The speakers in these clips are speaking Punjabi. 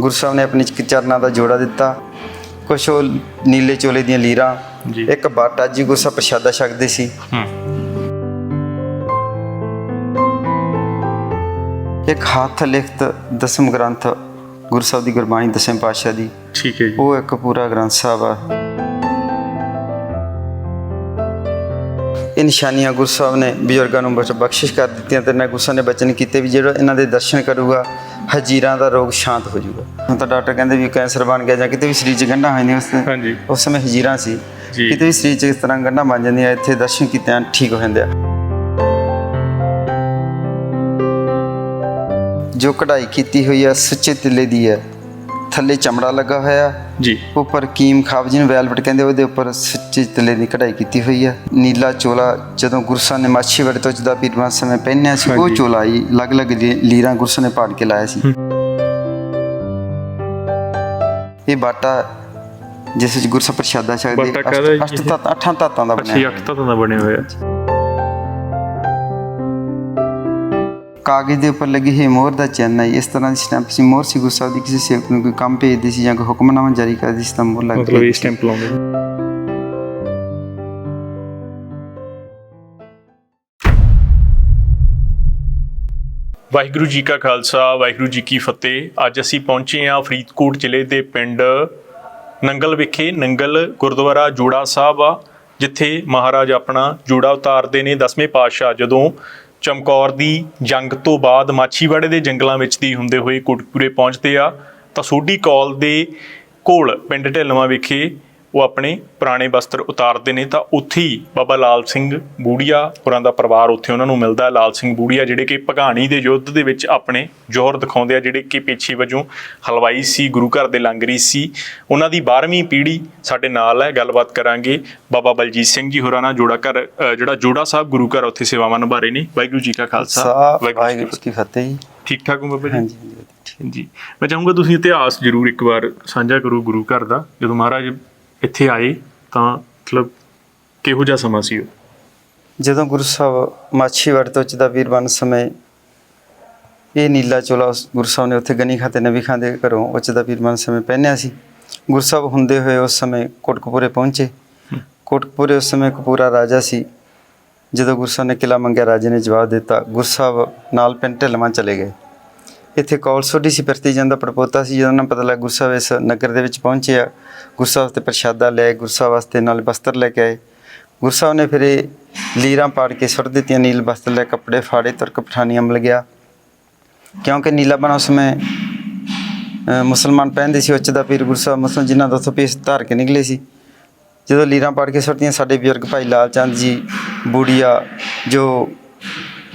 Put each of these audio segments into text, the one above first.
ਗੁਰੂ ਸਾਹਿਬ ਨੇ ਆਪਣੇ ਚਰਨਾਂ ਦਾ ਜੋੜਾ ਦਿੱਤਾ। ਕੁਛ ਉਹ ਨੀਲੇ ਚੋਲੇ ਦੀਆਂ ਲੀਰਾਂ ਜੀ। ਇੱਕ ਬਾਟਾ ਜੀ ਗੁਰੂ ਸਾਹਿਬ ਪ੍ਰਸ਼ਾਦਾ ਛਕਦੇ ਸੀ। ਹੂੰ। ਇੱਕ ਹੱਥ ਲਿਖਤ ਦਸਮ ਗ੍ਰੰਥ ਗੁਰੂ ਸਾਹਿਬ ਦੀ ਗੁਰਬਾਣੀ ਦਸਮ ਪਾਤਸ਼ਾਹ ਦੀ। ਠੀਕ ਹੈ ਜੀ। ਉਹ ਇੱਕ ਪੂਰਾ ਗ੍ਰੰਥ ਸਾਹਿਬ ਆ। ਇਹ ਨਿਸ਼ਾਨੀਆਂ ਗੁਰੂ ਸਾਹਿਬ ਨੇ ਬਜ਼ੁਰਗਾਂ ਨੂੰ ਬਖਸ਼- ਬਖਸ਼ਿਸ਼ ਕਰ ਦਿੱਤੀਆਂ ਤੇ ਨਾ ਗੁਰੂ ਸਾਹਿਬ ਨੇ ਬਚਨ ਕੀਤੇ ਵੀ ਜਿਹੜਾ ਇਹਨਾਂ ਦੇ ਦਰਸ਼ਨ ਕਰੂਗਾ ਹਜੀਰਾਂ ਦਾ ਰੋਗ ਸ਼ਾਂਤ ਹੋ ਜਾਊਗਾ। ਹੁਣ ਤਾਂ ਡਾਕਟਰ ਕਹਿੰਦੇ ਵੀ ਕੈਂਸਰ ਬਣ ਗਿਆ ਜਾਂ ਕਿਤੇ ਵੀ ਸਰੀਰ 'ਚ ਗੰਢਾਂ ਹੋਈਆਂ ਨੇ ਉਸ ਹਾਂਜੀ। ਉਸ ਸਮੇਂ ਹਜੀਰਾਂ ਸੀ। ਜੀ। ਕਿਤੇ ਵੀ ਸਰੀਰ 'ਚ ਇਸ ਤਰ੍ਹਾਂ ਗੰਢਾਂ ਬਣ ਜਾਂਦੀਆਂ ਇੱਥੇ ਦਰਸ਼ਨ ਕੀਤਿਆਂ ਠੀਕ ਹੋ ਜਾਂਦੇ ਆ। ਜੋ ਕਢਾਈ ਕੀਤੀ ਹੋਈ ਆ ਸੁੱਚੇ ਤਿੱਲੇ ਦੀ ਹੈ ਥੱਲੇ ਚਮੜਾ ਲੱਗਾ ਹੋਇਆ। ਜੀ। ਉੱਪਰ ਕੀਮ ਖਾਬ ਜਿਹਨੂੰ ਵੈਲਵਟ ਕਹਿੰਦੇ ਉਹਦੇ ਉੱਪਰ ਸੁੱਚੇ ਤਿੱਲੇ ਦੀ ਕਢਾਈ ਕੀਤੀ ਹੋਈ ਹੈ ਨੀਲਾ ਚੋਲਾ ਜਦੋਂ ਗੁਰਸਾ ਨੇ ਮਾਛੀਵਾੜੇ ਤੋਂ ਜਦਾ ਪੀਰਵਾਂ ਸਮੇਂ ਪਹਿਨਿਆ ਸੀ ਉਹ। ਚੋਲਾ ਹੀ ਅਲੱਗ-ਅਲੱਗ ਲੀਰਾਂ ਗੁਰਸਾ ਨੇ ਪਾੜ ਕੇ ਲਾਇਆ ਸੀ। ਇਹ ਬਾਟਾ ਜਿਸ ਵਿੱਚ ਗੁਰਸਾ ਪ੍ਰਸ਼ਾਦਾ ਛਕਦੇ ਅਸ਼ਟ? ਤੱਤ ਅੱਠਾਂ ਤੱਤਾਂ ਦਾ ਬਣਿਆ ਇਹ ਅੱਠ ਤੱਤਾਂ ਦਾ ਬਣਿਆ ਹੋਇਆ। ਕਾਗਜ਼ ਦੇ ਉੱਪਰ ਲੱਗੀ ਹੋਈ ਮੋਹਰ ਦਾ ਚਿੰਨ੍ਹ ਹੈ। ਇਸ ਤਰ੍ਹਾਂ ਦੀ ਸਟੈਂਪ ਸੀ ਮੋਹਰ ਸੀ ਗੁਰੂ ਸਾਹਿਬ ਦੀ ਕਿਸੇ ਸੇਵਕ ਨੂੰ ਕੋਈ ਕੰਮ ਭੇਜਦੇ ਸੀ ਜਾਂ ਕੋਈ ਹੁਕਮਨਾਮਾ ਜਾਰੀ ਕਰਦੀ ਸੀ ਤਾਂ ਮੋਹਰ ਲੱਗ ਮਤਲਬ ਗਈ। ਇਹ ਸਟੈਂਪ ਲਾਉਂਦੇ ਵਾਹਿਗੁਰੂ ਜੀ ਕਾ ਖਾਲਸਾ ਵਾਹਿਗੁਰੂ ਜੀ ਕੀ ਫਤਿਹ। ਅੱਜ ਅਸੀਂ ਪਹੁੰਚੇ ਹਾਂ ਫਰੀਦਕੋਟ ਜ਼ਿਲ੍ਹੇ ਦੇ ਪਿੰਡ ਨੰਗਲ ਵਿਖੇ ਨੰਗਲ ਗੁਰਦੁਆਰਾ ਜੋੜਾ ਸਾਹਿਬ ਆ ਜਿੱਥੇ ਮਹਾਰਾਜ ਆਪਣਾ ਜੋੜਾ ਉਤਾਰਦੇ ਨੇ ਦਸਵੇਂ ਪਾਤਸ਼ਾਹ। ਜਦੋਂ ਚਮਕੌਰ ਦੀ ਜੰਗ ਤੋਂ ਬਾਅਦ ਮਾਛੀਵਾੜੇ ਦੇ ਜੰਗਲਾਂ ਵਿੱਚ ਦੀ ਹੁੰਦੇ ਹੋਏ ਕੋਟਕਪੂਰੇ ਪਹੁੰਚਦੇ ਆ, ਤਾਂ ਸੋਢੀ ਕੌਲ ਦੇ ਕੋਲ ਪਿੰਡ ਢਿੱਲਵਾਂ ਵਿਖੇ ਉਹ ਆਪਣੇ ਪੁਰਾਣੇ ਵਸਤਰ ਉਤਾਰਦੇ ਨੇ ਤਾਂ ਉੱਥੇ ਹੀ ਬਾਬਾ ਲਾਲ ਸਿੰਘ ਬੂੜੀਆ ਹੋਰਾਂ ਦਾ ਪਰਿਵਾਰ ਉੱਥੇ ਉਹਨਾਂ ਨੂੰ ਮਿਲਦਾ ਹੈ। ਲਾਲ ਸਿੰਘ ਬੂੜੀਆ ਜਿਹੜੇ ਕਿ ਭਗਾਣੀ ਦੇ ਯੁੱਧ ਦੇ ਵਿੱਚ ਆਪਣੇ ਜੋਹਰ ਦਿਖਾਉਂਦੇ ਆ ਜਿਹੜੇ ਕਿ ਪੇਛੀ ਵਜੋਂ ਹਲਵਾਈ ਸੀ ਗੁਰੂ ਘਰ ਦੇ ਲੰਗਰੀ ਸੀ। ਉਹਨਾਂ ਦੀ 12ਵੀਂ ਪੀੜ੍ਹੀ ਸਾਡੇ ਨਾਲ ਹੈ ਗੱਲਬਾਤ ਕਰਾਂਗੇ। ਬਾਬਾ ਬਲਜੀਤ ਸਿੰਘ ਜੀ ਹੋਰਾਂ ਨਾਲ ਜੋੜਾ ਘਰ ਜਿਹੜਾ ਜੋੜਾ ਸਾਹਿਬ ਗੁਰੂ ਘਰ ਉੱਥੇ ਸੇਵਾਵਾਂ ਨਿਭਾ ਰਹੇ ਨੇ। ਵਾਹਿਗੁਰੂ ਜੀ ਕਾ ਖਾਲਸਾ। ਵਾਹਿਗੁਰੂ ਜੀ ਕੀ ਫਤਿਹ। ਜੀ। ਠੀਕ ਠਾਕ ਹੋ ਬਾਬਾ ਜੀ? ਹਾਂਜੀ। ਜੀ ਮੈਂ ਚਾਹੂੰਗਾ ਤੁਸੀਂ ਇਤਿਹਾਸ ਜ਼ਰੂਰ ਇੱਕ ਵਾਰ ਸਾਂਝਾ ਕਰੋ ਗੁਰੂ ਘਰ ਦਾ। ਜਦੋਂ ਮਹਾਰਾਜ ਇੱਥੇ ਆਏ ਤਾਂ ਮਤਲਬ ਕਿਹੋ ਜਿਹਾ ਸਮਾਂ ਸੀ ਉਹ? ਜਦੋਂ ਗੁਰੂ ਸਾਹਿਬ ਮਾਛੀਵਾੜ ਤੋਂ ਚਦਾ ਵੀਰ ਬਣ ਸਮੇਂ ਇਹ ਨੀਲਾ ਚੋਲਾ ਉਸ ਗੁਰੂ ਸਾਹਿਬ ਨੇ ਉੱਥੇ ਗਨੀ ਖਾਤੇ ਨਬੀ ਖਾਂ ਦੇ ਘਰੋਂ ਉੱਚ ਦਾ ਵੀਰ ਬਣ ਸਮੇਂ ਪਹਿਨਿਆ ਸੀ। ਗੁਰੂ ਸਾਹਿਬ ਹੁੰਦੇ ਹੋਏ ਉਸ ਸਮੇਂ ਕੋਟਕਪੂਰੇ ਪਹੁੰਚੇ। ਕੋਟਕਪੂਰੇ ਉਸ ਸਮੇਂ ਕਪੂਰਾ ਰਾਜਾ ਸੀ। ਜਦੋਂ ਗੁਰੂ ਸਾਹਿਬ ਨੇ ਕਿਲਾ ਮੰਗਿਆ, ਰਾਜੇ ਨੇ ਜਵਾਬ ਦਿੱਤਾ, ਗੁਰੂ ਸਾਹਿਬ, ਨਾਲ ਪਿੰਡ ਢਿਲਵਾਂ ਚਲੇ ਗਏ। ਇੱਥੇ ਕੌਲ ਸੋਢੀ ਸੀ, ਪ੍ਰਤੀ ਜਾਂਦਾ ਪੜਪੋਤਾ ਸੀ। ਜਦੋਂ ਉਹਨਾਂ ਨੂੰ ਪਤਾ ਲੱਗਾ ਗੁੱਸਾ ਸਾਹਿਬ ਇਸ ਨਗਰ ਦੇ ਵਿੱਚ ਪਹੁੰਚਿਆ ਗੁੱਸਾ ਵਾਸਤੇ ਪ੍ਰਸ਼ਾਦਾ ਲੈ ਗੁੱਸਾ ਵਾਸਤੇ ਨਾਲ ਬਸਤਰ ਲੈ ਕੇ ਆਏ। ਗੁਰੂ ਸਾਹਿਬ ਨੇ ਫਿਰ ਇਹ ਲੀਰਾਂ ਪਾੜ ਕੇ ਸੁੱਟ ਦਿੱਤੀਆਂ, ਨੀਲ ਬਸਤਰ ਲੈ ਕੱਪੜੇ ਫਾੜੇ, ਤੁਰਕ ਪਠਾਨੀ ਅਮਲ ਗਿਆ। ਕਿਉਂਕਿ ਨੀਲਾ ਬਣਾ ਉਸ ਸਮੇਂ ਮੁਸਲਮਾਨ ਪਹਿਨਦੇ ਸੀ, ਉੱਚ ਦਾ ਪੀਰ ਗੁਰੂ ਮੁਸਲਮਾਨ ਜਿਨ੍ਹਾਂ ਦਾ ਉੱਥੋਂ ਪੀਸ ਧਾਰ ਕੇ ਨਿਕਲੇ ਸੀ। ਜਦੋਂ ਲੀਰਾਂ ਪਾੜ ਕੇ ਸੁੱਟਦੀਆਂ ਸਾਡੇ ਬਜ਼ੁਰਗ ਭਾਈ ਲਾਲ ਚੰਦ ਜੀ, ਬੂੜੀਆ, ਜੋ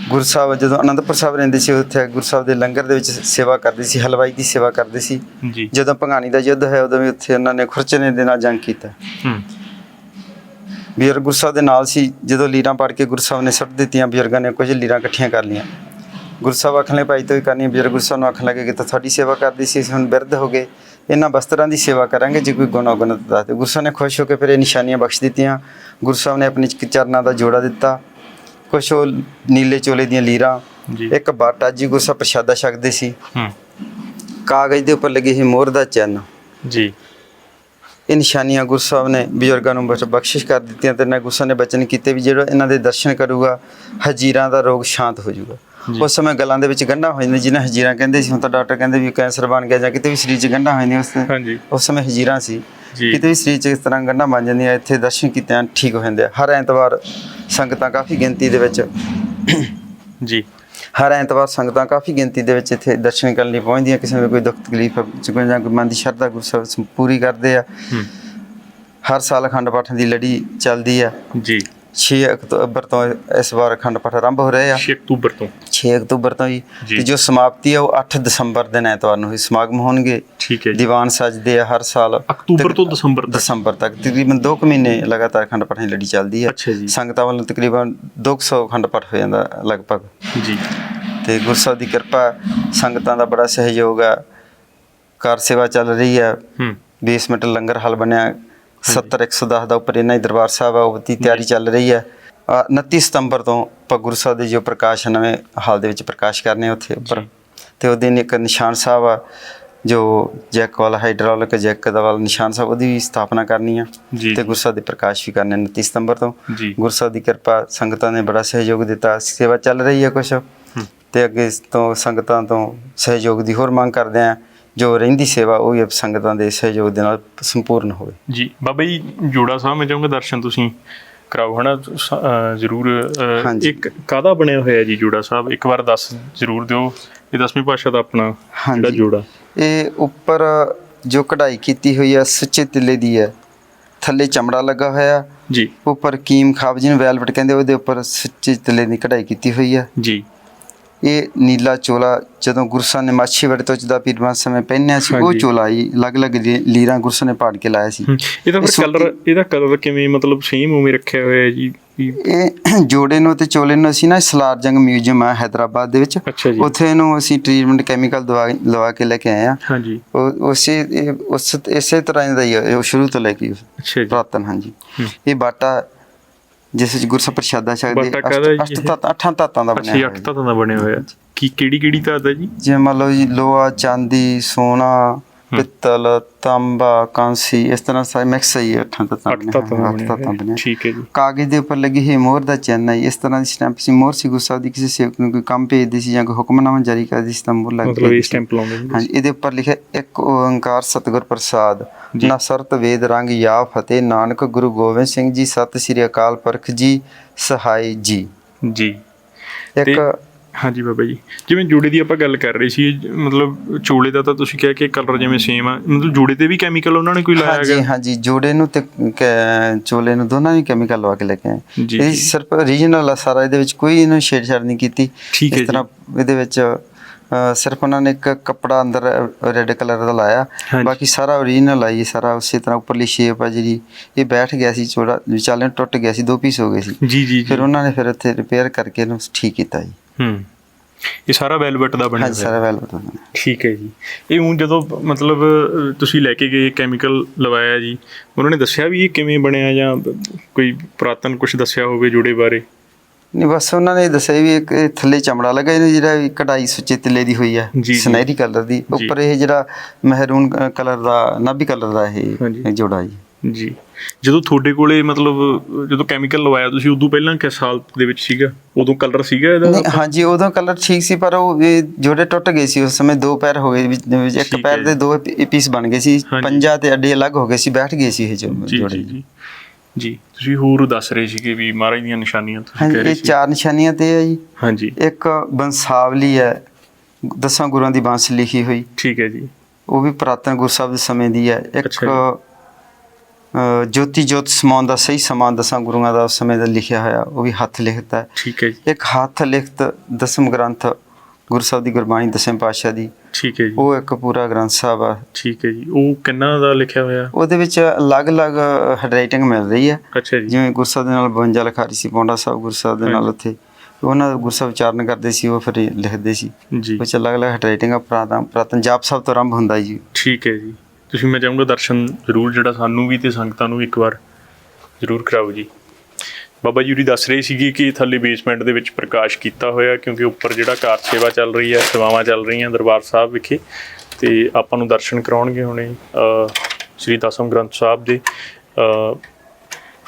ਗੁਰੂ ਸਾਹਿਬ ਜਦੋਂ ਅਨੰਦਪੁਰ ਸਾਹਿਬ ਰਹਿੰਦੇ ਸੀ ਉੱਥੇ ਗੁਰੂ ਸਾਹਿਬ ਦੇ ਲੰਗਰ ਦੇ ਵਿੱਚ ਸੇਵਾ ਕਰਦੇ ਸੀ ਹਲਵਾਈ ਦੀ ਸੇਵਾ ਕਰਦੇ ਸੀ। ਜੀ। ਜਦੋਂ ਭੰਗਾਣੀ ਦਾ ਯੁੱਧ ਹੋਇਆ ਉਦੋਂ ਵੀ ਉੱਥੇ ਉਹਨਾਂ ਨੇ ਖੁਰਚਨੇ ਦੇ ਨਾਲ ਜੰਗ ਕੀਤਾ। ਹੂੰ। ਬਜ਼ੁਰਗ ਗੁਰੂ ਸਾਹਿਬ ਦੇ ਨਾਲ ਸੀ ਜਦੋਂ ਲੀਰਾਂ ਪੜ ਕੇ ਗੁਰੂ ਸਾਹਿਬ ਨੇ ਸੁੱਟ ਦਿੱਤੀਆਂ ਬਜ਼ੁਰਗਾਂ ਨੇ ਕੁਝ ਲੀਰਾਂ ਇਕੱਠੀਆਂ ਕਰ ਲੀਆਂ ਗੁਰੂ ਸਾਹਿਬ ਆਖਣ ਲੱਗੇ ਭਾਈ ਤੋਂ ਹੀ ਕਰਨੀ ਬਜ਼ੁਰਗ ਗੁਰੂ ਸਾਹਿਬ ਨੂੰ ਆਖਣ ਲੱਗੇ ਕਿ ਤਾਂ ਤੁਹਾਡੀ ਸੇਵਾ ਕਰਦੀ ਸੀ ਹੁਣ ਬਿਰਧ ਹੋ ਗਏ। ਇਹਨਾਂ ਵਸਤਰਾਂ ਦੀ ਸੇਵਾ ਕਰਾਂਗੇ ਜੇ ਕੋਈ ਗੁਣ ਔਗਣ ਦੱਸ ਦੇ ਗੁਰੂ ਸਾਹਿਬ ਨੇ ਖੁਸ਼ ਹੋ ਕੇ ਫਿਰ ਇਹ ਨਿਸ਼ਾਨੀਆਂ ਬਖਸ਼ ਦਿੱਤੀਆਂ। ਗੁਰੂ ਸਾਹਿਬ ਨੇ ਆਪਣੇ ਚਰਨਾਂ ਦਾ ਜੋੜਾ ਦਿੱਤਾ। ਕੁਛ ਉਹ ਨੀਲੇ ਚੋਲੇ ਦੀਆਂ ਲੀਰਾਂ ਜੀ। ਇੱਕ ਬਾਟਾ ਜੀ ਸਾਹਿਬ ਪ੍ਰਸ਼ਾਦਾ ਛਕਦੇ ਸੀ। ਹੂੰ। ਕਾਗਜ਼ ਦੇ ਉੱਪਰ ਲੱਗੀ ਸੀ ਮੋਹਰ ਦਾ ਚਿੰਨ੍ਹ ਜੀ। ਇਹ ਨਿਸ਼ਾਨੀਆਂ ਗੁਰੂ ਸਾਹਿਬ ਨੇ ਬਜ਼ੁਰਗਾਂ ਨੂੰ ਬਖਸ਼- ਬਖਸ਼ਿਸ਼ ਕਰ ਦਿੱਤੀਆਂ ਤੇ ਨਾ ਗੁਰੂ ਸਾਹਿਬ ਨੇ ਬਚਨ ਕੀਤੇ ਵੀ ਜਿਹੜਾ ਇਹਨਾਂ ਦੇ ਦਰਸ਼ਨ ਕਰੂਗਾ ਹਜੀਰਾਂ ਦਾ ਰੋਗ ਸ਼ਾਂਤ ਹੋ ਜਾਊਗਾ। ਜੀ। ਉਸ ਸਮੇਂ ਗਲਾਂ ਦੇ ਵਿੱਚ ਗੰਢਾਂ ਹੋ ਜਾਂਦੀਆਂ ਜਿਹਨਾਂ ਹਜੀਰਾਂ ਕਹਿੰਦੇ ਸੀ ਹੁਣ ਤਾਂ ਡਾਕਟਰ ਕਹਿੰਦੇ ਵੀ ਕੈਂਸਰ ਬਣ ਗਿਆ ਜਾਂ ਕਿਤੇ ਵੀ ਸਰੀਰ 'ਚ ਗੰਢਾਂ ਹੋ ਜਾਂਦੀਆਂ ਉਸ ਹਾਂਜੀ। ਉਸ ਸਮੇਂ ਹਜੀਰਾਂ ਸੀ। ਕਿਤੇ ਵੀ ਸਰੀਰ 'ਚ ਇਸ ਤਰ੍ਹਾਂ ਗੰਢਾਂ ਬਣ ਜਾਂਦੀਆਂ ਇੱਥੇ ਦਰਸ਼ਨ ਕੀਤਿਆਂ ਠੀਕ ਹੋ ਜਾਂਦੇ ਆ। ਹਰ ਐਤਵਾਰ ਸੰਗਤਾਂ ਕਾਫੀ ਗਿਣਤੀ ਦੇ ਵਿੱਚ ਜੀ। ਹਰ ਐਤਵਾਰ ਸੰਗਤਾਂ ਕਾਫੀ ਗਿਣਤੀ ਦੇ ਵਿੱਚ ਇੱਥੇ ਦਰਸ਼ਨ ਕਰਨ ਲਈ ਪਹੁੰਚਦੀਆਂ। ਕਿਸੇ ਨੂੰ ਕੋਈ ਦੁੱਖ ਤਕਲੀਫ ਚ ਕੋਈ ਜਾਂ ਕੋਈ ਮਨ ਦੀ ਸ਼ਰਧਾ ਗੁਰੂ ਸਾਹਿਬ ਸ- ਪੂਰੀ ਕਰਦੇ ਆ। ਹਰ ਸਾਲ ਅਖੰਡ ਪਾਠਾਂ ਦੀ ਲੜੀ ਚੱਲਦੀ ਆ। ਜੀ। 6 ਅਕਤੂਬਰ ਤੋਂ ਇਸ ਵਾਰ ਅਖੰਡ ਪਾਠ ਆਰੰਭ ਹੋ ਰਹੇ ਆ। 6 ਅਕਤੂਬਰ ਤੋਂ। 6 ਅਕਤੂਬਰ ਤੋਂ ਹੀ ਜੀ। ਤੇ ਜੋ ਸਮਾਪਤੀ ਆ ਉਹ 8 ਦਸੰਬਰ ਦਿਨ ਐਤਵਾਰ ਨੂੰ ਹੀ ਸਮਾਗਮ ਹੋਣਗੇ। ਠੀਕ ਹੈ ਜੀ। ਦੀਵਾਨ ਸਜਦੇ ਆ ਹਰ ਸਾਲ। ਅਕਤੂਬਰ ਤੋਂ ਦਸੰਬਰ ਤੱਕ। ਦਸੰਬਰ ਤੱਕ। ਤਕਰੀਬਨ 2 ਮਹੀਨੇ ਲਗਾਤਾਰ ਅਖੰਡ ਪਾਠਾਂ ਦੀ ਲੜੀ ਚੱਲਦੀ ਆ। ਸੰਗਤਾਂ ਵੱਲੋਂ ਤਕਰੀਬਨ 200 ਅਖੰਡ ਪਾਠ ਹੋ ਜਾਂਦਾ ਲਗਭਗ। ਜੀ। ਤੇ ਗੁਰੂ ਸਾਹਿਬ ਦੀ ਕਿਰਪਾ ਸੰਗਤਾਂ ਦਾ ਬੜਾ ਸਹਿਯੋਗ ਆ। ਕਾਰ ਸੇਵਾ ਚੱਲ ਰਹੀ ਆ। ਹੂੰ। ਬੇਸਮੈਂਟ ਲੰਗਰ ਹਾਲ ਬਣਿਆ। 70 110 ਦਾ ਉੱਪਰ ਇਹਨਾਂ ਹੀ ਦਰਬਾਰ ਸਾਹਿਬ ਆ ਉਹਦੀ ਤਿਆਰੀ ਚੱਲ ਰਹੀ ਹੈ। ਅ, 29 ਸਤੰਬਰ ਤੋਂ ਆਪਾਂ ਗੁਰੂ ਸਾਹਿਬ ਦੇ ਜੋ ਪ੍ਰਕਾਸ਼ ਨਵੇਂ ਹਾਲ ਦੇ ਵਿੱਚ ਪ੍ਰਕਾਸ਼ ਕਰਨੇ ਉੱਥੇ ਉੱਪਰ। ਤੇ ਉਹ ਦਿਨ ਇੱਕ ਨਿਸ਼ਾਨ ਸਾਹਿਬ ਆ ਜੋ ਜੈਕ ਵਾਲਾ ਹਾਈਡ੍ਰੋਲਿਕ ਜੈਕ ਦਾ ਵਾਲਾ ਨਿਸ਼ਾਨ ਸਾਹਿਬ ਉਹਦੀ ਵੀ ਸਥਾਪਨਾ ਕਰਨੀ ਆ। ਤੇ ਗੁਰਸਾਹਿਬ ਦੇ ਪ੍ਰਕਾਸ਼ ਵੀ ਕਰਨੇ 29 ਸਤੰਬਰ ਤੋਂ। ਜੀ। ਗੁਰਸਾਹਿਬ ਦੀ ਕਿਰਪਾ ਸੰਗਤਾਂ ਨੇ ਬੜਾ ਸਹਿਯੋਗ ਦਿੱਤਾ ਸੇਵਾ ਚੱਲ ਰਹੀ ਹੈ ਕੁਛ। ਤੇ ਅੱਗੇ ਇਸ ਤੋਂ ਸੰਗਤਾਂ ਤੋਂ ਸਹਿਯੋਗ ਦੀ ਹੋਰ ਮੰਗ ਕਰਦੇ ਆ। ਜੋ ਰਹਿੰਦੀ ਸੇਵਾ ਉਹ ਵੀ ਸੰਗਤਾਂ ਦੇ ਸਹਿਯੋਗ ਦੇ ਨਾਲ ਸੰਪੂਰਨ ਹੋਵੇ। ਜੀ ਬਾਬਾ ਜੀ ਜੋੜਾ ਸਾਹਿਬ ਮੈਂ ਚਾਹੂੰਗਾ ਦਰਸ਼ਨ ਤੁਸੀਂ ਕਰਾਓ ਹਨਾ? ਜ਼ਰੂਰ। ਇੱਕ ਕਾਦਾ ਬਣਿਆ ਹੋਇਆ ਜੀ ਜੋੜਾ ਸਾਹਿਬ? ਇੱਕ ਵਾਰ ਦੱਸ ਜ਼ਰੂਰ ਦਿਓ। ਇਹ ਦਸਵੀਂ ਭਾਸ਼ਾ ਦਾ ਆਪਣਾ ਜਿਹੜਾ। ਜੋੜਾ। ਇਹ ਉੱਪਰ ਜੋ ਕਢਾਈ ਕੀਤੀ ਹੋਈ ਹੈ ਸੁੱਚੇ ਤਿੱਲੇ ਦੀ ਹੈ ਥੱਲੇ ਚਮੜਾ ਲੱਗਾ ਹੋਇਆ। ਜੀ। ਉੱਪਰ ਕੀਮ ਖਾਬ ਜਿਹਨੂੰ ਵੈਲਵਟ ਕਹਿੰਦੇ ਉਹਦੇ ਉੱਪਰ ਸੁੱਚੇ ਤਿੱਲੇ ਦੀ ਕਢਾਈ ਕੀਤੀ ਹੋਈ ਹੈ ਜੀ। ਇਹ ਨੀਲਾ ਚੋਲਾ ਜਦੋਂ ਗੁਰਸਾਂ ਨੇ ਮਾਛੀਵਾੜੇ ਤੋਂ ਜਦਾ ਪੀਰਵਾਨ ਸਮੇਂ ਪਹਿਨਿਆ ਸੀ ਉਹ। ਚੋਲਾ ਹੀ ਅਲੱਗ-ਅਲੱਗ ਲੀਰਾਂ ਗੁਰਸਾਂ ਨੇ ਪਾੜ ਕੇ ਲਾਇਆ ਸੀ। ਇਹਦਾ ਇਹ ਫਿਰ ਕਲਰ ਇਹਦਾ ਕਲਰ ਕਿਵੇਂ ਮਤਲਬ ਸੇਮ ਉਵੇਂ ਰੱਖਿਆ ਹੋਇਆ ਹੈ ਜੀ? ਇਹ ਜੋੜੇ ਨੂੰ ਤੇ ਚੋਲੇ ਨੂੰ ਅਸੀਂ ਨਾ ਸਲਾਰ ਜੰਗ ਮਿਊਜ਼ੀਅਮ ਆ ਹੈਦਰਾਬਾਦ ਦੇ ਵਿੱਚ। ਉੱਥੇ ਇਹਨੂੰ ਅਸੀਂ ਟ੍ਰੀਟਮੈਂਟ ਕੈਮੀਕਲ ਦਵਾ ਲਵਾ ਕੇ ਲੈ ਕੇ ਆਏ ਆ। ਹਾਂਜੀ। ਉਹ ਉਸੇ ਉਸ ਇਸੇ ਤਰ੍ਹਾਂ ਦਾ ਹੀ ਸ਼ੁਰੂ ਤੋਂ ਲੈ ਕੇ ਪੁਰਾਤਨ ਹਾਂਜੀ। ਇਹ ਬਾਟਾ ਜਿਸ ਵਿੱਚ ਗੁਰਸਾ ਪ੍ਰਸ਼ਾਦਾ ਛਕਦੇ ਬਾਟਾ ਕਾਹਦਾ ਜੀ? ਅਸ਼ਟ ਇਹ? ਤੱਤ ਅੱਠਾਂ ਤੱਤਾਂ ਦਾ ਬਣਿਆ ਹੋਇਆ ਅੱਠ ਤੱਤਾਂ ਦਾ ਬਣਿਆ ਹੋਇਆ। ਕੀ ਕਿਹੜੀ ਕਿਹੜੀ ਧਾਤ ਹੈ ਜੀ? ਜਿਵੇਂ ਮੰਨ ਲਓ ਜੀ ਲੋਹਾ ਚਾਂਦੀ ਸੋਨਾ ਪਿੱਤਲ ਤਾਂਬਾ ਕਾਂਸੀ ਇਸ ਤਰ੍ਹਾਂ ਸਾਰੇ ਮਿਕਸ ਹੀ ਹੈ, ਅੱਠਾਂ ਤੱਤਾਂ ਅੱਠ ਤੱਤਾਂ ਅੱਠ ਠੀਕ ਹੈ ਜੀ। ਕਾਗਜ਼ ਦੇ ਉੱਪਰ ਲੱਗੀ ਹੋਈ ਮੋਹਰ ਦਾ ਚਿੰਨ੍ਹ ਹੈ ਇਸ ਤਰ੍ਹਾਂ ਦੀ ਸਟੈਂਪ ਸੀ। ਮੋਹਰ ਸੀ ਗੁਰਸਾਹਿਬ ਦੀ ਕਿਸੇ ਸੇਵਕ ਨੂੰ ਕੋਈ ਕੰਮ ਭੇਜਦੀ ਸੀ ਜਾਂ ਕੋਈ ਹੁਕਮਨਾਮਾ ਜਾਰੀ ਕਰਦੀ ਸੀ ਤਾਂ ਮੋਹਰ ਲੱਗ ਮਤਲਬ ਇਹ ਸਟੈਂਪ ਲਾਉਂਦੇ ਹਾਂਜੀ ਇਹਦੇ ਉੱਪਰ ਲਿਖਿਆ ਇੱਕ ਓੰਕਾਰ ਸਤਿਗੁਰ ਪ੍ਰਸਾਦ। ਨਾ ਸਰਤ ਵੇਦ ਰੰਗ ਯਾ ਫਤਿਹ ਨਾਨਕ ਗੁਰੂ ਗੋਬਿੰਦ ਸਿੰਘ ਜੀ ਸਤਿ ਸ੍ਰੀ ਅਕਾਲ ਪੁਰਖ ਜੀ ਸਹਾਈ ਜੀ। ਜੀ। ਇੱਕ ਹਾਂਜੀ ਬਾਬਾ ਜੀ। ਜਿਵੇਂ ਜੋੜੇ ਦੀ ਆਪਾਂ ਗੱਲ ਕਰ ਰਹੇ ਸੀ ਇਹ ਮਤਲਬ ਚੋਲੇ ਦਾ ਤਾਂ ਤੁਸੀਂ ਕਿਹਾ ਕਿ ਕਲਰ ਜਿਵੇਂ ਸੇਮ ਆ ਮਤਲਬ ਜੋੜੇ ਤੇ ਵੀ ਕੈਮੀਕਲ ਉਹਨਾਂ ਨੇ ਕੋਈ ਲਾਇਆ ਹਾਂਜੀ ਹੈਗਾ? ਹਾਂਜੀ ਜੋੜੇ ਨੂੰ ਤੇ ਕ- ਚੋਲੇ ਨੂੰ ਦੋਨਾਂ ਨੂੰ ਕੈਮੀਕਲ ਲਵਾ ਕੇ ਲੈ ਕੇ ਆਏ। ਜੀ, ਇਹ ਜੀ। ਸਿਰਫ ਰੀਜਨਲ ਆ ਸਾਰਾ ਇਹਦੇ ਵਿੱਚ ਕੋਈ ਇਹਨੂੰ ਛੇੜਛਾੜ ਨਹੀਂ ਕੀਤੀ। ਠੀਕ ਹੈ ਇਸ ਤਰ੍ਹਾਂ ਇਹਦੇ ਵਿੱਚ ਅ, ਸਿਰਫ ਉਹਨਾਂ ਨੇ ਇੱਕ ਕੱਪੜਾ ਅੰਦਰ ਰੈੱਡ ਕਲਰ ਦਾ ਲਾਇਆ। ਹਾਂਜੀ। ਬਾਕੀ ਸਾਰਾ ਓਰੀਜਨਲ ਆ ਇਹ ਸਾਰਾ ਉਸੇ ਤਰ੍ਹਾਂ ਉੱਪਰਲੀ ਸ਼ੇਪ ਆ ਜਿਹੜੀ ਇਹ ਬੈਠ ਗਿਆ ਸੀ ਚੋੜਾ ਵਿਚਾਲੇ ਟੁੱਟ ਗਿਆ ਸੀ ਦੋ ਪੀਸ ਹੋ ਗਏ ਸੀ। ਜੀ ਜੀ ਜੀ। ਫਿਰ ਉਹਨਾਂ ਨੇ ਫਿਰ ਇੱਥੇ ਰਿਪੇਅਰ ਕਰਕੇ ਇਹਨੂੰ ਠੀਕ ਕੀਤਾ ਜੀ। ਹੂੰ। ਇਹ ਸਾਰਾ ਵੈਲਵਟ ਦਾ ਬਣਿਆ ਹਾਂਜੀ ਹੋਇਆ। ਸਾਰਾ ਵੈਲਵਟ ਦਾ ਠੀਕ ਹੈ ਜੀ। ਇਹ ਹੁਣ ਜਦੋਂ ਮਤਲਬ ਅਹ, ਤੁਸੀਂ ਲੈ ਕੇ ਗਏ ਕੈਮੀਕਲ ਲਵਾਇਆ ਜੀ ਉਹਨਾਂ ਨੇ ਦੱਸਿਆ ਵੀ ਇਹ ਕਿਵੇਂ ਬਣਿਆ ਜਾਂ ਕੋਈ ਪੁਰਾਤਨ ਕੁਝ ਦੱਸਿਆ ਹੋਵੇ ਜੋੜੇ ਬਾਰੇ? ਨਹੀਂ ਬਸ ਉਹਨਾਂ ਨੇ ਦੱਸਿਆ ਵੀ ਇੱਕ ਇਹ ਥੱਲੇ ਚਮੜਾ ਲੱਗਾ ਇਹਨੇ ਜਿਹੜਾ ਵੀ ਕਢਾਈ ਸੁੱਚੇ ਤਿੱਲੇ ਦੀ ਹੋਈ ਆ ਜੀ, ਜੀ। ਸੁਨਹਿਰੀ ਕਲਰ ਦੀ। ਉੱਪਰ ਇਹ ਜਿਹੜਾ ਮਹਿਰੂਨ ਕਲਰ ਦਾ ਨਾਭੀ ਕਲਰ ਦਾ ਹਾਂਜੀ। ਇਹ ਜੋੜਾ ਜੀ। ਜੀ। ਜਦੋਂ ਤੁਹਾਡੇ ਕੋਲੇ ਮਤਲਬ ਜਦੋਂ ਕੈਮੀਕਲ ਲਵਾਇਆ ਤੁਸੀਂ ਉਦੋਂ ਪਹਿਲਾਂ ਕਿਸ ਸਾਲ ਦੇ ਵਿੱਚ ਸੀਗਾ? ਉਦੋਂ ਕਲਰ ਸੀਗਾ ਇਹਦਾ? ਨਹੀਂ ਹਾਂਜੀ ਉਦੋਂ ਕਲਰ ਠੀਕ ਸੀ ਪਰ ਉਹ ਇਹ ਜੋੜੇ ਟੁੱਟ ਗਏ ਸੀ ਉਸ ਸਮੇਂ ਦੋ ਪੈਰ ਹੋ ਗਏ ਵਿੱਚ ਵਿੱਚ ਇੱਕ ਠੀਕ ਹੈ ਪੈਰ ਦੇ। ਦੋ ਪੀਸ ਬਣ ਗਏ ਸੀ ਹਾਂਜੀ। ਪੰਜਾ ਤੇ ਅੱਡੇ ਅਲੱਗ ਹੋ ਗਏ ਸੀ ਬੈਠ ਗਏ ਸੀ ਇਹ ਜੋ ਜੀ ਜੋੜੇ। ਜੀ ਜੀ। ਜੀ ਤੁਸੀਂ ਹੋਰ ਦੱਸ ਰਹੇ ਸੀਗੇ ਵੀ ਮਹਾਰਾਜ ਦੀਆਂ ਨਿਸ਼ਾਨੀਆਂ ਤੁਸੀਂ ਹਾਂਜੀ ਕਹਿ ਰਹੇ ਇਹ ਸੀ। ਚਾਰ ਨਿਸ਼ਾਨੀਆਂ ਤੇ ਹੈ ਜੀ। ਹਾਂਜੀ। ਇੱਕ ਬੰਸਾਵਲੀ ਹੈ ਦਸਾਂ ਗੁਰੂਆਂ ਦੀ ਬਾਂਸ ਲਿਖੀ ਹੋਈ। ਠੀਕ ਹੈ ਜੀ। ਉਹ ਵੀ ਪੁਰਾਤਨ ਗੁਰਸਾਹਿਬ ਦੇ ਸਮੇਂ ਦੀ ਹੈ। ਇੱਕ ਅੱਛਾ ਜੋਤੀ ਜੋਤ ਸਮਾਉਣ ਦਾ ਸਹੀ ਸਮਾਂ ਦਸਾਂ ਗੁਰੂਆਂ ਦਾ ਉਸ ਸਮੇਂ ਦਾ ਲਿਖਿਆ ਹੋਇਆ ਉਹ ਵੀ ਹੱਥ ਲਿਖਤ ਹੈ। ਠੀਕ ਹੈ ਜੀ। ਇੱਕ ਹੱਥ ਲਿਖਤ ਦਸਮ ਗ੍ਰੰਥ ਗੁਰਸਾਹਿਬ ਦੀ ਗੁਰਬਾਣੀ ਦਸਮ ਪਾਤਸ਼ਾਹ ਦੀ ਠੀਕ ਹੈ ਜੀ। ਉਹ ਇੱਕ ਪੂਰਾ ਗ੍ਰੰਥ ਸਾਹਿਬ ਆ। ਠੀਕ ਹੈ ਜੀ। ਉਹ ਕਿੰਨਾ ਦਾ ਲਿਖਿਆ ਹੋਇਆ? ਉਹਦੇ ਵਿੱਚ ਅਲੱਗ-ਅਲੱਗ ਹੈਂਡਰਾਈਟਿੰਗ ਮਿਲ ਰਹੀ ਹੈ। ਅੱਛਾ ਜੀ। ਜਿਵੇਂ ਗੁਰਸਾਹਿਬ ਦੇ ਨਾਲ 52 ਲਿਖਾਰੀ ਸੀ ਪੌਂਡਾ ਸਾਹਿਬ ਗੁਰਸਾਹਿਬ ਦੇ ਨਾਲ। ਉੱਥੇ। ਉਹਨਾਂ ਦਾ ਗੁਰਸਾਹਿਬ ਉਚਾਰਨ ਕਰਦੇ ਸੀ ਉਹ ਫਿਰ ਲਿਖਦੇ ਸੀ। ਜੀ। ਵਿੱਚ ਅਲੱਗ-ਅਲੱਗ ਹੈਂਡਰਾਈਟਿੰਗ ਆ ਪੁਰਾਤਨ ਪੁਰਾਤਨ ਜਾਪ ਸਾਹਿਬ ਤੋਂ ਆਰੰਭ ਹੁੰਦਾ ਜੀ। ਠੀਕ ਹੈ ਜੀ। ਤੁਸੀਂ, ਮੈਂ ਚਾਹੂੰਗਾ ਦਰਸ਼ਨ ਜ਼ਰੂਰ ਜਿਹੜਾ ਸਾਨੂੰ ਵੀ ਤੇ ਸੰਗਤਾਂ ਨੂੰ ਇੱਕ ਵਾਰ ਜ਼ਰੂਰ ਕਰਾਓ ਜੀ। ਬਾਬਾ ਜੀ ਉਰੀ ਦੱਸ ਰਹੇ ਸੀਗੇ ਕਿ ਥੱਲੇ ਬੇਸਮੈਂਟ ਦੇ ਵਿੱਚ ਪ੍ਰਕਾਸ਼ ਕੀਤਾ ਹੋਇਆ ਕਿਉਂਕਿ ਉੱਪਰ ਜਿਹੜਾ ਕਾਰ ਸੇਵਾ ਚੱਲ ਰਹੀ ਹੈ, ਸੇਵਾਵਾਂ ਚੱਲ ਰਹੀਆਂ ਦਰਬਾਰ ਸਾਹਿਬ ਵਿਖੇ। ਤੇ ਆਪਾਂ ਨੂੰ ਦਰਸ਼ਨ ਕਰਾਉਣਗੇ ਹੁਣੇ ਸ੍ਰੀ ਦਸਮ ਗ੍ਰੰਥ ਸਾਹਿਬ ਦੇ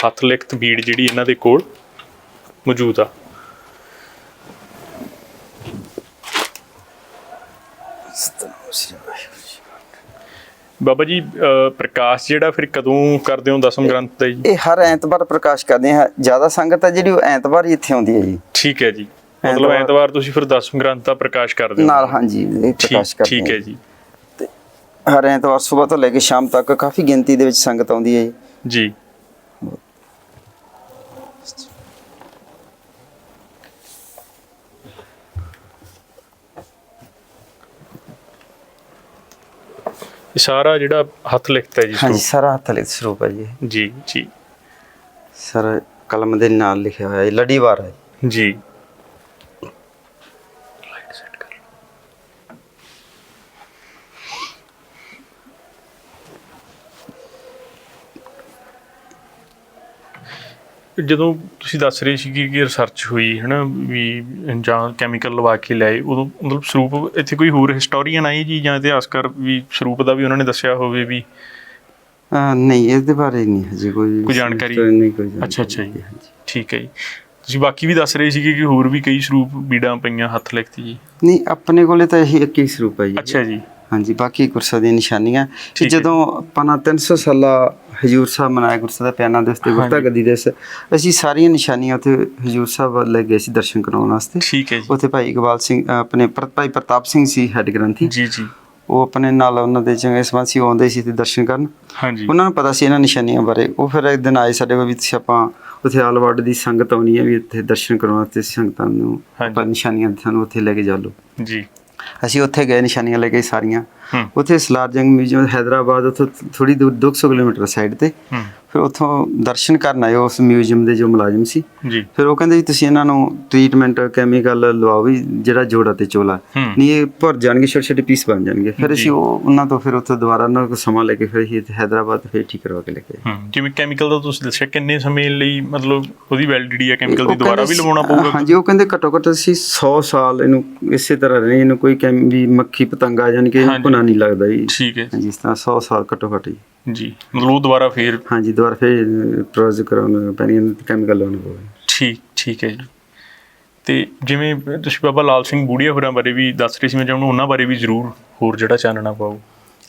ਹੱਥ ਲਿਖਤ ਬੀੜ ਜਿਹੜੀ ਇਹਨਾਂ ਦੇ ਕੋਲ ਮੌਜੂਦ ਆ। ਬਾਬਾ ਜੀ ਪ੍ਰਕਾਸ਼ ਜਿਹੜਾ ਫਿਰ ਕਦੋਂ ਕਰਦੇ ਹੋ? ਦਸਮ ਗ੍ਰੰਥ ਦਾ ਜੀ? ਇਹ ਹਰ ਐਤਵਾਰ ਪ੍ਰਕਾਸ਼ ਕਰਦੇ ਆ ਜ਼ਿਆਦਾ ਸੰਗਤ ਆ ਜਿਹੜੀ ਉਹ ਐਤਵਾਰ ਹੀ ਇੱਥੇ ਆਉਂਦੀ ਹੈ ਜੀ। ਠੀਕ ਹੈ ਜੀ। ਮਤਲਬ ਐਤਵਾਰ- ਤੁਸੀਂ ਫਿਰ ਦਸਮ ਗ੍ਰੰਥ ਦਾ ਪ੍ਰਕਾਸ਼ ਕਰਦੇ ਹੋ? ਨਾਲ ਹਾਂਜੀ ਪ੍ਰਕਾਸ਼ ਕਰਦੇ ਠੀਕ। ਹੈ। ਜੀ। ਹਰ ਐਤਵਾਰ ਸਵੇਰ ਤੋਂ ਲੈ ਕੇ ਸ਼ਾਮ ਤੱਕ ਕਾਫੀ ਗਿਣਤੀ ਦੇ ਵਿੱਚ ਸੰਗਤ ਆਉਂਦੀ ਹੈ ਜੀ। ਜੀ। ਇਹ ਸਾਰਾ ਜਿਹੜਾ ਹੱਥ ਲਿਖਤਾ ਹੈ ਜੀ ਹਾਂਜੀ। ਸਾਰਾ ਹੱਥ ਲਿਖਤ ਸਰੂਪ ਹੈ ਜੀ। ਜੀ ਜੀ ਸਰ ਕਲਮ ਦੇ ਨਾਲ ਲਿਖਿਆ ਹੋਇਆ ਹੈ ਲੜੀਵਾਰ ਹੈ ਜੀ ਜਦੋਂ ਤੁਸੀਂ ਦੱਸ ਰਹੇ ਸੀ ਕਿ ਰਿਸਰਚ ਹੋਈ ਹੈ ਨਾ ਵੀ ਜਾਂ ਕੈਮੀਕਲ ਲਵਾ ਕੇ ਲਿਆਏ ਉਦੋਂ ਮਤਲਬ ਸਰੂਪ ਇੱਥੇ ਕੋਈ ਹੋਰ ਹਿਸਟੋਰੀਅਨ ਆਈ ਜੀ ਜਾਂ ਇਤਿਹਾਸਕਾਰ ਵੀ ਸਰੂਪ ਦਾ ਵੀ ਉਹਨਾਂ ਨੇ ਦੱਸਿਆ ਹੋਵੇ ਵੀ? ਨਹੀਂ ਇਹਦੇ ਬਾਰੇ ਨਹੀਂ ਹਜੇ ਕੋਈ ਕੋਈ ਜਾਣਕਾਰੀ? ਨਹੀਂ ਕੋਈ ਅੱਛਾ, ਅੱਛਾ ਜੀ। ਠੀਕ ਹੈ ਜੀ। ਤੁਸੀਂ ਬਾਕੀ ਵੀ ਦੱਸ ਰਹੇ ਸੀ ਕਿ ਹੋਰ ਵੀ ਕਈ ਸਰੂਪ ਬੀੜਾਂ ਪਈਆਂ ਹੱਥ ਲਿਖਤੀ ਜੀ? ਨਹੀਂ ਆਪਣੇ ਕੋਲੇ ਤਾਂ ਇਹੀ ਇੱਕ ਹੀ ਸਰੂਪ ਹੈ ਜੀ। ਅੱਛਾ ਜੀ। ਹਾਂਜੀ ਬਾਕੀ ਗੁਰਸਾ ਦੀਆਂ ਨਿਸ਼ਾਨੀਆਂ। ਜਦੋਂ ਆਪਾਂ ਨਾ 300 ਸਾਲਾ ਹਜੂਰ ਸਾਹਿਬ ਮਨਾਇਆ ਗੁਰਸਾ ਦਾ ਪਿਆਨਾ ਦਿਵਸ ਤੇ ਗੁਰਤਾ। ਗੱਦੀ ਦਿਵਸ। ਅਸੀਂ ਸਾਰੀਆਂ ਨਿਸ਼ਾਨੀਆਂ ਉੱਥੇ ਹਜੂਰ ਸਾਹਿਬ ਲੈ ਗਏ ਸੀ ਦਰਸ਼ਨ ਕਰਾਉਣ ਵਾਸਤੇ। ਠੀਕ ਹੈ ਜੀ। ਉੱਥੇ ਭਾਈ ਇਕਬਾਲ ਸਿੰਘ ਆਪਣੇ ਪ੍ਰ- ਭਾਈ ਪ੍ਰਤਾਪ ਸਿੰਘ ਸੀ ਹੈੱਡ ਗ੍ਰੰਥੀ। ਜੀ ਜੀ। ਉਹ ਆਪਣੇ ਨਾਲ ਉਹਨਾਂ ਦੇ ਚੰਗੇ ਸੰਬੰਧ ਸੀ ਆਉਂਦੇ ਸੀ ਤੇ ਦਰਸ਼ਨ ਕਰਨ। ਹਾਂਜੀ। ਉਹਨਾਂ ਨੂੰ ਪਤਾ ਸੀ ਇਹਨਾਂ ਨਿਸ਼ਾਨੀਆਂ ਬਾਰੇ। ਉਹ ਫਿਰ ਇੱਕ ਦਿਨ ਆਏ ਸਾਡੇ ਕੋਲ ਵੀ ਤੁਸੀਂ ਆਪਾਂ ਉੱਥੇ ਆਲਵਰਡ ਦੀ ਸੰਗਤ ਆਉਣੀ ਹੈ ਵੀ ਇੱਥੇ ਦਰਸ਼ਨ ਕਰਾਉਣ ਵਾਸਤੇ ਸੰਗਤਾਂ ਨੂੰ। ਆਪਾਂ ਨਿਸ਼ਾਨੀਆਂ ਸਾਨੂੰ ਉੱਥੇ ਲੈ ਕੇ ਚੱਲੋ ਜੀ। ਅਸੀਂ ਉੱਥੇ ਗਏ ਨਿਸ਼ਾਨੀਆਂ ਲੈ ਕੇ ਸਾਰੀਆਂ। ਉੱਥੇ ਸਲਾਰ ਜੰਗ ਮਿਊਜ਼ੀਅਮ ਹੈਦਰਾਬਾਦ ਉੱਥੋਂ ਥੋੜੀ ਦੂਰ 200 ਕਿਲੋਮੀਟਰ ਸਾਈਡ ਤੇ। ਫਿਰ ਉੱਥੋਂ ਦਰਸ਼ਨ ਕਰਨ ਆਏ ਉਸ ਮਿਊਜ਼ੀਅਮ ਦੇ ਜੋ ਮੁਲਾਜ਼ਮ ਸੀ। ਜੀ। ਫਿਰ ਉਹ ਕਹਿੰਦੇ ਵੀ ਤੁਸੀਂ ਇਹਨਾਂ ਨੂੰ ਟ੍ਰੀਟਮੈਂਟ ਕੈਮੀਕਲ ਲਵਾਓ ਵੀ ਜਿਹੜਾ ਜੋੜਾ ਤੇ ਚੋਲਾ। ਨਹੀਂ ਇਹ ਭਰ ਜਾਣਗੇ ਛੋਟੇ ਛੋਟੇ ਪੀਸ ਬਣ ਜਾਣਗੇ। ਫਿਰ ਜੀ। ਅਸੀਂ ਉਹ ਉਹਨਾਂ ਤੋਂ ਫਿਰ ਉੱਥੋਂ ਦੁਬਾਰਾ ਉਹਨਾਂ ਕੋਲ ਸਮਾਂ ਲੈ ਕੇ ਫਿਰ ਅਸੀਂ ਹੈਦਰਾਬਾਦ ਫਿਰ ਠੀਕ ਕਰਵਾ ਕੇ ਲੈ ਕੇ ਜਿਵੇਂ ਕੈਮੀਕਲ ਦਾ ਤੁਸੀਂ ਦੱਸਿਆ ਕਿੰਨੇ ਸਮੇਂ ਲਈ ਮਤਲਬ ਉਹਦੀ ਵੈਲਿਡਿਟੀ ਹੈ ਕੈਮੀਕਲ ਦੀ ਦੁਬਾਰਾ ਵੀ ਲਵਾਉਣਾ ਪਊਗਾ? ਹਾਂਜੀ ਉਹ ਕਹਿੰਦੇ ਘੱਟੋ ਘੱਟ ਅਸੀਂ 100 ਸਾਲ ਇਹਨੂੰ ਇਸੇ ਤਰ੍ਹਾਂ ਰਹਿਣੇ ਇਹਨੂੰ ਕੋਈ ਕੈਮ ਵੀ ਮੱਖੀ ਪਤੰਗ ਆ ਜਾਣ ਕਿ। ਇਹਨੂੰ ਭੁਨਾ ਨਹੀਂ ਲੱਗਦਾ ਜੀ। ਠੀਕ ਹੈ। ਹਾਂਜੀ ਇਸ ਤਰ੍ਹਾਂ 100 ਸਾਲ ਘੱਟੋ ਘੱਟ ਜੀ ਜੀ ਮਤਲਬ ਉਹ ਦੁਬਾਰਾ ਫੇਰ ਹਾਂਜੀ ਦੁਬਾਰਾ ਫਿਰ ਪ੍ਰੋਜ਼ ਕਰਾਉਣ ਪੈਣੀ ਕੈਮੀਕਲ ਲਾਉਣਾ ਪਊਗਾ ਠੀਕ ਠੀਕ ਹੈ ਜੀ। ਤੇ ਜਿਵੇਂ ਤੁਸੀਂ ਬਾਬਾ ਲਾਲ ਸਿੰਘ ਬੂੜੀਆ ਹੋਰਾਂ ਬਾਰੇ ਵੀ ਦੱਸ ਰਹੇ ਸੀ ਮੈਂ ਚਾਹੁੰਦਾ ਉਹਨਾਂ ਬਾਰੇ ਵੀ ਜ਼ਰੂਰ ਹੋਰ ਜਿਹੜਾ ਚਾਨਣਾ ਪਾਓ।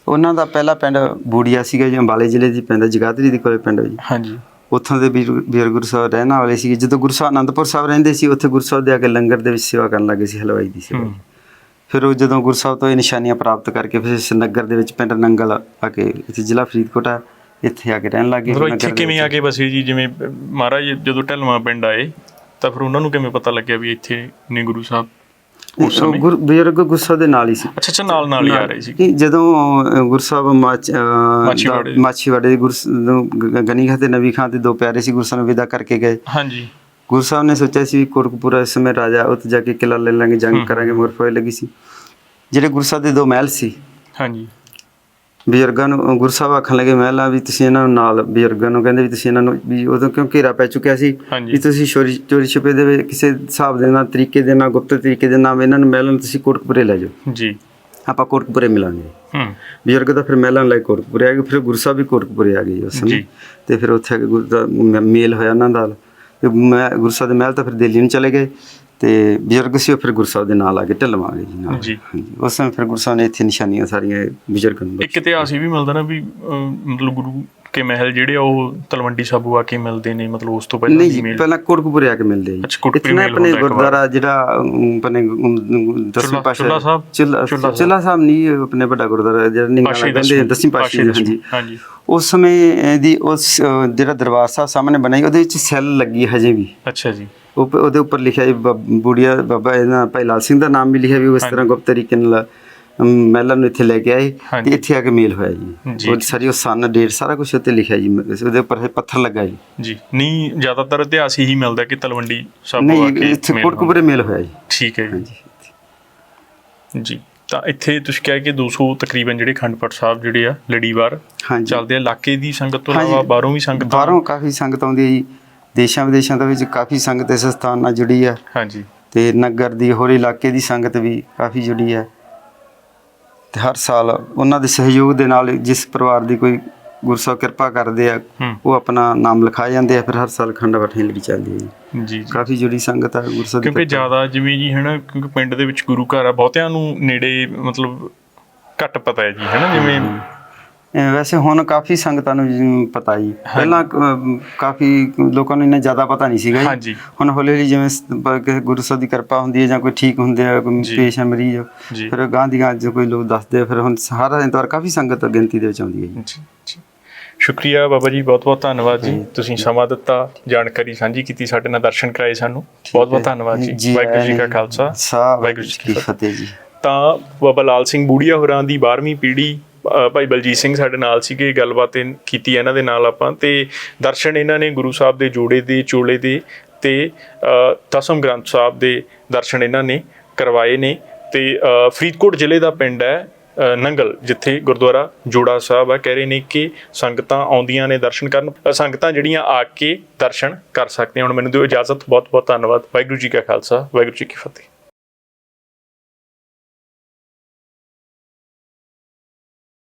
ਉਹਨਾਂ ਦਾ ਪਹਿਲਾ ਪਿੰਡ ਬੂੜੀਆ ਸੀਗਾ ਜੀ ਅੰਬਾਲੇ ਜ਼ਿਲ੍ਹੇ ਦੀ ਪੈਂਦਾ ਜਗਾਦਰੀ ਦੇ ਕੋਲੇ ਪਿੰਡ ਹੈ ਜੀ। ਹਾਂਜੀ। ਉੱਥੋਂ ਦੇ ਵੀਰ ਗੁਰੂ ਸਾਹਿਬ ਰਹਿਣ ਵਾਲੇ ਸੀ ਜਦੋਂ ਗੁਰੂ ਸਾਹਿਬ ਅਨੰਦਪੁਰ ਸਾਹਿਬ ਰਹਿੰਦੇ ਸੀ ਉੱਥੇ ਗੁਰੂ ਸਾਹਿਬ ਦੇ ਆ ਕੇ ਲੰਗਰ ਦੇ ਵਿੱਚ ਸੇਵਾ ਕਰਨ ਲੱਗੇ ਸੀ ਹਲਵਾਈ ਦੀ ਸੇਵਾ। ਹੂੰ। ਫਿਰ ਉਹ ਜਦੋਂ ਗੁਰੂ ਸਾਹਿਬ ਤੋਂ ਇਹ ਨਿਸ਼ਾਨੀਆਂ ਪ੍ਰਾਪਤ ਕਰਕੇ ਫਿਰ ਇਸ ਨਗਰ ਦੇ ਵਿੱਚ ਪਿੰਡ ਨੰਗਲ ਆ ਕੇ ਇੱਥੇ ਜ਼ਿਲ੍ਹਾ ਫਰੀਦਕੋਟ ਆ ਇੱਥੇ ਆ ਕੇ ਰਹਿਣ ਲੱਗੇ ਨਗਰ ਇੱਥੇ ਕਿਵੇਂ। ਆ ਕੇ ਬਸੇ ਜੀ? ਜਿਵੇਂ ਮਹਾਰਾਜ ਜਦੋਂ ਢਲਵਾਂ ਪਿੰਡ ਆਏ ਤਾਂ ਫਿਰ ਉਹਨਾਂ ਨੂੰ ਕਿਵੇਂ ਪਤਾ ਲੱਗਿਆ ਵੀ ਇੱਥੇ ਨੇ ਗੁਰੂ ਸਾਹਿਬ ਉਸ ਸਮੇਂ? ਗੁਰੂ ਬਜ਼ੁਰਗ ਦੇ ਨਾਲ ਹੀ ਸੀ। ਅੱਛਾ ਅੱਛਾ ਨਾਲ ਨਾਲ ਹੀ ਆ ਰਹੇ ਸੀ। ਕਿ ਜਦੋਂ ਅ, ਗੁਰੂ ਸਾਹਿਬ ਮਾਚ- ਅ, ਮਾਛੀਵਾੜੇ। ਮਾਛੀਵਾੜੇ ਦੇ ਗੁਰੂ ਸ- ਨੂੰ ਗ- ਗਨੀ ਖਾਂ ਤੇ ਨਬੀ ਖਾਂ ਤੇ ਦੋ ਪਿਆਰੇ ਸੀ ਗੁਰੂ ਸਾਹਿਬ ਨੂੰ ਵਿਦਾ ਕਰਕੇ ਗਏ। ਹਾਂਜੀ। ਗੁਰੂ ਸਾਹਿਬ ਨੇ ਸੋਚਿਆ ਸੀ ਕੋਟਕਪੂਰਾ ਇਸ ਸਮੇਂ ਰਾਜਾ ਉੱਥੇ ਜਾ ਕੇ ਕਿਲਾ ਲੈ ਲਾਂਗੇ ਜੰਗ। ਕਰਾਂਗੇ ਮਗਰ ਫੌਜ ਲੱਗੀ ਸੀ। ਜਿਹੜੇ ਗੁਰੂ ਸਾਹਿਬ ਦੇ ਦੋ ਮਹਿਲ ਸੀ। ਹਾਂਜੀ। ਬਜ਼ੁਰਗਾਂ ਨੂੰ ਗੁਰੂ ਸਾਹਿਬ ਆਖਣ ਲੱਗੇ ਮਹਿਲਾਂ ਵੀ ਤੁਸੀਂ ਇਹਨਾਂ ਨੂੰ ਨਾਲ ਬਜ਼ੁਰਗਾਂ ਨੂੰ ਕਹਿੰਦੇ ਵੀ ਤੁਸੀਂ ਇਹਨਾਂ ਨੂੰ ਵੀ ਉਦੋਂ ਕਿਉਂ ਘੇਰਾ ਪੈ ਚੁੱਕਿਆ ਸੀ। ਵੀ ਤੁਸੀਂ ਚੋਰੀ ਚੋਰੀ ਛੁਪੇ ਦੇ ਵਿੱਚ ਕਿਸੇ ਹਿਸਾਬ ਦੇ ਨਾਲ ਤਰੀਕੇ ਦੇ ਨਾਲ ਗੁਪਤ ਤਰੀਕੇ ਦੇ ਨਾਲ ਇਹਨਾਂ ਨੂੰ ਮਹਿਲਾਂ ਨੂੰ ਤੁਸੀਂ ਕੋਟਕਪੂਰੇ ਲੈ ਜਾਓ। ਜੀ। ਆਪਾਂ ਕੋਟਕਪੂਰੇ ਮਿਲਾਂਗੇ। ਹੂੰ। ਬਜ਼ੁਰਗ ਤਾਂ ਫਿਰ ਮਹਿਲਾਂ ਲੈ ਕੋਟਕਪੂਰੇ ਆ ਗਏ ਫਿਰ ਗੁਰੂ ਸਾਹਿਬ ਵੀ ਕੋਟਕਪੂਰੇ ਆ ਗਏ ਉਸ ਸਮੇਂ। ਤੇ ਫਿਰ ਉੱਥੇ ਗੁਰੂ ਦਾ ਮੇਲ ਹੋਇਆ ਉਹਨਾਂ ਨਾਲ। ਮੈਂ ਗੁਰੂ ਸਾਹਿਬ ਦੇ ਮਹਿਲ ਤਾਂ ਫਿਰ ਦਿੱਲੀ ਨੂੰ ਚਲੇ ਗਏ। ਤੇ ਬਜ਼ੁਰਗ ਸੀ ਉਹ ਫਿਰ ਗੁਰੂ ਸਾਹਿਬ ਦੇ ਨਾਲ ਆ ਕੇ ਢਲਵਾ ਗਏ ਜੀ ਨਾਲ। ਜੀ। ਹਾਂਜੀ। ਉਸ ਸਮੇਂ ਫਿਰ ਗੁਰੂ ਸਾਹਿਬ ਨੇ ਇੱਥੇ ਨਿਸ਼ਾਨੀਆਂ ਸਾਰੀਆਂ ਬਜ਼ੁਰਗਾਂ ਨੂੰ ਇੱਕ ਇਤਿਹਾਸ ਇਹ ਵੀ ਮਿਲਦਾ ਨਾ ਵੀ ਅਹ, ਮਤਲਬ ਗੁਰੂ ਕੇ ਮਹਿਲ ਜਿਹੜੇ ਆ ਉਹ ਤਲਵੰਡੀ ਸਾਬੂ ਆ ਕੇ ਮਿਲਦੇ ਨੇ ਮਤਲਬ ਉਸ ਤੋਂ ਪਹਿਲਾਂ ਨਹੀਂ ਜੀ ਪਹਿਲਾਂ ਕੋਟਕਪੂਰੇ ਆ ਕੇ ਮਿਲਦੇ ਜੀ। ਅੱਛਾ, ਕੋਟਕਪੂਰੇ ਇੱਥੇ ਨਾ ਮੇਲ ਆਪਣੇ ਹੁੰਦਾ ਇੱਕ ਵਾਰ। ਗੁਰਦੁਆਰਾ ਜਿਹੜਾ ਅਮ, ਆਪਣੇ ਅਮ, ਦਸਵੇਂ ਪਾਸ਼ਾ ਚੁੱਲਾ ਸਾਹਿਬ? ਚੁੱਲਾ ਚੁੱਲਾ ਸਾਹਿਬ। ਚੁੱਲਾ ਸਾਹਿਬ ਨਹੀਂ ਇਹ ਆਪਣੇ ਵੱਡਾ ਗੁਰਦੁਆਰਾ ਜਿਹੜਾ ਨਿੰਗਾ ਪਾਸ਼ੇ ਕਹਿੰਦੇ ਦਸਵੀਂ। ਪਾਸ਼ੇ ਹਾਂਜੀ। ਹਾਂਜੀ। ਉਸ ਸਮੇਂ ਦੀ ਉਸ ਅ, ਜਿਹੜਾ ਦਰਬਾਰ ਸਾਹਿਬ ਸਾਹਮਣੇ ਬਣਾਈ ਉਹਦੇ ਵਿੱਚ ਸੈੱਲ ਲੱਗੀ ਹਜੇ ਵੀ। ਅੱਛਾ ਜੀ। ਉਹ ਉਹਦੇ ਉੱਪਰ ਲਿਖਿਆ ਜੀ ਬ- ਬੁੜੀਆ ਬਾਬਾ ਇਹਨਾਂ ਭਾਈ ਲਾਲ ਸਿੰਘ ਦਾ ਨਾਮ ਵੀ ਲਿਖਿਆ ਵੀ ਉਹ ਇਸ ਤਰ੍ਹਾਂ ਗੁਪਤ ਤਰੀਕੇ ਨਾਲ ਅਮ, ਮਹਿਲਾਂ ਨੂੰ ਇੱਥੇ ਲੈ ਕੇ ਆਏ ਹਾਂਜੀ। ਤੇ ਇੱਥੇ ਆ ਕੇ ਮੇਲ ਹੋਇਆ ਜੀ। ਜੀ। ਉਹ ਸਾਰੀ ਉਹ ਸਨ ਡੇਟ ਸਾਰਾ ਕੁਝ ਉੱਤੇ ਲਿਖਿਆ ਜੀ ਉਹਦੇ ਉੱਪਰ ਇਹ ਪੱਥਰ ਲੱਗਾ ਜੀ। ਜੀ ਨਹੀਂ ਜ਼ਿਆਦਾਤਰ ਇਤਿਹਾਸ ਇਹੀ ਮਿਲਦਾ ਕਿ ਤਲਵੰਡੀ ਸਾਬੂ ਆ ਨਹੀਂ ਕੇ ਇੱਥੇ ਮੇਲ ਕੋਟਕਪੂਰੇ ਮੇਲ ਹੋਇਆ ਜੀ। ਠੀਕ ਹੈ ਜੀ। ਹਾਂਜੀ। ਜੀ ਤਾਂ ਇੱਥੇ ਤੁਸੀਂ ਕਿਹਾ ਕਿ 200 ਤਕਰੀਬਨ ਜਿਹੜੇ ਖੰਡਪਟ ਸਾਹਿਬ ਜਿਹੜੇ ਆ ਲੜੀਵਾਰ ਹਾਂਜੀ। ਚੱਲਦੇ ਆ। ਇਲਾਕੇ ਦੀ ਸੰਗਤ ਤੋਂ ਹਾਂਜੀ। ਇਲਾਵਾ ਬਾਹਰੋਂ ਵੀ ਸੰਗਤ ਬਾਹਰੋਂ ਕਾਫੀ ਸੰਗਤ ਆਉਂਦੀ ਹੈ ਜੀ। ਦੇਸ਼ਾਂ ਵਿਦੇਸ਼ਾਂ ਦੇ ਵਿੱਚ ਕਾਫੀ ਸੰਗਤ ਇਸ ਸਥਾਨ ਨਾਲ ਜੁੜੀ ਹੈ ਹਾਂਜੀ। ਤੇ ਨਗਰ ਦੀ ਹੋਰ ਇਲਾਕੇ ਦੀ ਸੰਗਤ ਵੀ ਕਾਫੀ ਜੁੜੀ ਹੈ ਤੇ ਹਰ ਸਾਲ ਉਹਨਾਂ ਦੇ ਸਹਿਯੋਗ ਦੇ ਨਾਲ ਜਿਸ ਪਰਿਵਾਰ ਦੀ ਕੋਈ ਗੁਰਸਾਹਿਬ ਕਿਰਪਾ ਕਰਦੇ ਆ ਉਹ ਆਪਣਾ ਨਾਮ ਲਿਖਾਏ ਜਾਂਦੇ ਆ ਫਿਰ ਹਰ ਸਾਲ ਖੰਡ ਬਠੀ ਲੜੀ ਚੱਲਦੀ ਹੈ ਜੀ। ਕਾਫੀ ਜੁੜੀ ਸੰਗਤ ਆ ਗੁਰਸਾਹਿਬ ਦੀ ਕਿਉਂਕਿ। ਜ਼ਿਆਦਾ ਜਿਵੇਂ ਜੀ ਹੈ ਨਾ ਕਿਉਂਕਿ ਪਿੰਡ ਦੇ ਵਿੱਚ ਗੁਰੂ ਘਰ ਆ ਬਹੁਤਿਆਂ ਨੂੰ ਨੇੜੇ ਮਤਲਬ ਘੱਟ ਪਤਾ ਹੈ ਜੀ ਹੈ ਨਾ ਜਿਵੇਂ ਵੈਸੇ ਹੁਣ ਕਾਫੀ ਸੰਗਤਾਂ ਨੂੰ ਪਤਾ ਜੀ। ਪਹਿਲਾਂ ਕਾਫੀ ਲੋਕਾਂ ਨੂੰ ਇੰਨਾ ਜ਼ਿਆਦਾ ਪਤਾ ਨਹੀਂ ਸੀਗਾ ਜੀ। ਹੁਣ ਹੌਲੀ ਹੌਲੀ ਜਿਵੇਂ ਗੁਰੂ ਸਾਹਿਬ ਦੀ ਕਿਰਪਾ ਹੁੰਦੀ ਹੈ ਜਾਂ ਕੋਈ ਠੀਕ ਹੁੰਦੇ ਆ ਕੋਈ। ਪੇਸ਼ ਹੈ ਮਰੀਜ਼ ਫਿਰ ਗਾਂ ਦੀ ਗਾਂ ਜੋ ਕੋਈ ਲੋਕ ਦੱਸਦੇ ਫਿਰ ਹੁਣ ਹਰ ਐਤਵਾਰ ਕਾਫੀ ਸੰਗਤ ਗਿਣਤੀ ਦੇ ਵਿੱਚ ਆਉਂਦੀ ਹੈ ਜੀ। ਜੀ ਜੀ। ਸ਼ੁਕਰੀਆ ਬਾਬਾ ਜੀ ਬਹੁਤ ਬਹੁਤ ਧੰਨਵਾਦ ਜੀ। ਤੁਸੀਂ ਸਮਾਂ ਦਿੱਤਾ ਜਾਣਕਾਰੀ ਸਾਂਝੀ ਕੀਤੀ ਸਾਡੇ ਨਾਲ ਦਰਸ਼ਨ ਕਰਾਏ ਸਾਨੂੰ। ਬਹੁਤ ਬਹੁਤ ਧੰਨਵਾਦ ਜੀ। ਵਾਹਿਗੁਰੂ ਜੀ ਕਾ ਖਾਲਸਾ ਵਾਹਿਗੁਰੂ ਜੀ ਕੀ ਫਤਿਹ। ਜੀ। ਤਾਂ ਬਾਬਾ ਲਾਲ ਸਿੰਘ ਬੂੜੀਆ ਹੋਰਾਂ ਦੀ 12ਵੀਂ ਪੀੜ੍ਹੀ ਭਾਈ ਬਲਜੀਤ ਸਿੰਘ ਸਾਡੇ ਨਾਲ ਸੀਗੇ, ਗੱਲਬਾਤ ਇਹ ਕੀਤੀ ਇਹਨਾਂ ਦੇ ਨਾਲ ਆਪਾਂ ਤੇ ਦਰਸ਼ਨ ਇਹਨਾਂ ਨੇ ਗੁਰੂ ਸਾਹਿਬ ਦੇ ਜੋੜੇ ਦੇ, ਚੋਲੇ ਦੇ ਤੇ ਦਸਮ ਗ੍ਰੰਥ ਸਾਹਿਬ ਦੇ ਦਰਸ਼ਨ ਇਹਨਾਂ ਨੇ ਕਰਵਾਏ ਨੇ ਤੇ ਫਰੀਦਕੋਟ ਜ਼ਿਲ੍ਹੇ ਦਾ ਪਿੰਡ ਹੈ ਨੰਗਲ, ਜਿੱਥੇ ਗੁਰਦੁਆਰਾ ਜੋੜਾ ਸਾਹਿਬ ਆ। ਕਹਿ ਰਹੇ ਨੇ ਕਿ ਸੰਗਤਾਂ ਆਉਂਦੀਆਂ ਨੇ ਦਰਸ਼ਨ ਕਰਨ ਸੰਗਤਾਂ ਜਿਹੜੀਆਂ ਆ ਕੇ ਦਰਸ਼ਨ ਕਰ ਸਕਦੇ ਹੁਣ ਮੈਨੂੰ ਦਿਓ ਇਜਾਜ਼ਤ ਬਹੁਤ ਬਹੁਤ ਧੰਨਵਾਦ। ਵਾਹਿਗੁਰੂ ਜੀ ਕਾ ਖਾਲਸਾ, ਵਾਹਿਗੁਰੂ ਜੀ ਕੀ ਫਤਿਹ।